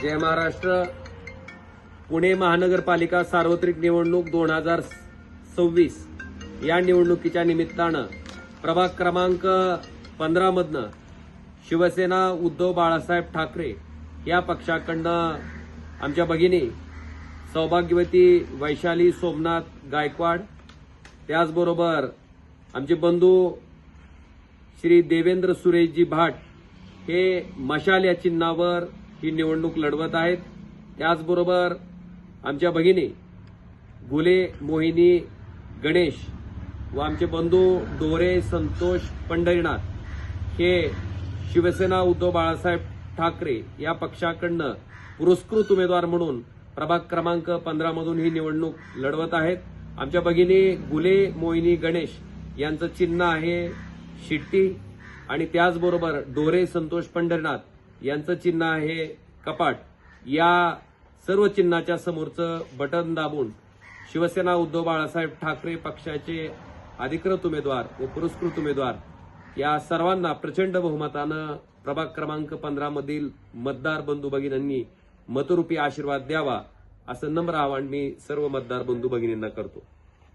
जय महाराष्ट्र. पुणे महानगरपालिका सार्वत्रिक निवडणूक दोन हजार सव्वीस. या निवडणुकीच्या निमित्तानं प्रभाग क्रमांक पंधरामधनं शिवसेना उद्धव बाळासाहेब ठाकरे या पक्षाकडनं आमच्या भगिनी सौभाग्यवती वैशाली सोमनाथ गायकवाड त्याचबरोबर आमचे बंधू श्री देवेंद्र सुरेशजी भाट हे मशाल या चिन्हावर ही निवडणूक लढवत आहेत. त्याचबरोबर आमच्या भगिनी गुले मोहिनी गणेश व आमचे बंधू डोरे संतोष पंढरीनाथ हे शिवसेना उद्धव बाळासाहेब ठाकरे या पक्षाकडनं पुरस्कृत उमेदवार म्हणून प्रभाग क्रमांक पंधरामधून ही निवडणूक लढवत आहेत. आमच्या भगिनी गुले मोहिनी गणेश यांचं चिन्ह आहे शिट्टी आणि त्याचबरोबर डोरे संतोष पंढरीनाथ यांचं चिन्ह आहे कपाट. या सर्व चिन्हाच्या समोरचं बटन दाबून शिवसेना उद्धव बाळासाहेब ठाकरे पक्षाचे अधिकृत उमेदवार व पुरस्कृत उमेदवार या सर्वांना प्रचंड बहुमतानं प्रभाग क्रमांक पंधरा मधील मतदार बंधू भगिनींनी मतरूपी आशीर्वाद द्यावा असं नम्र आवाहन मी सर्व मतदार बंधू भगिनींना करतो.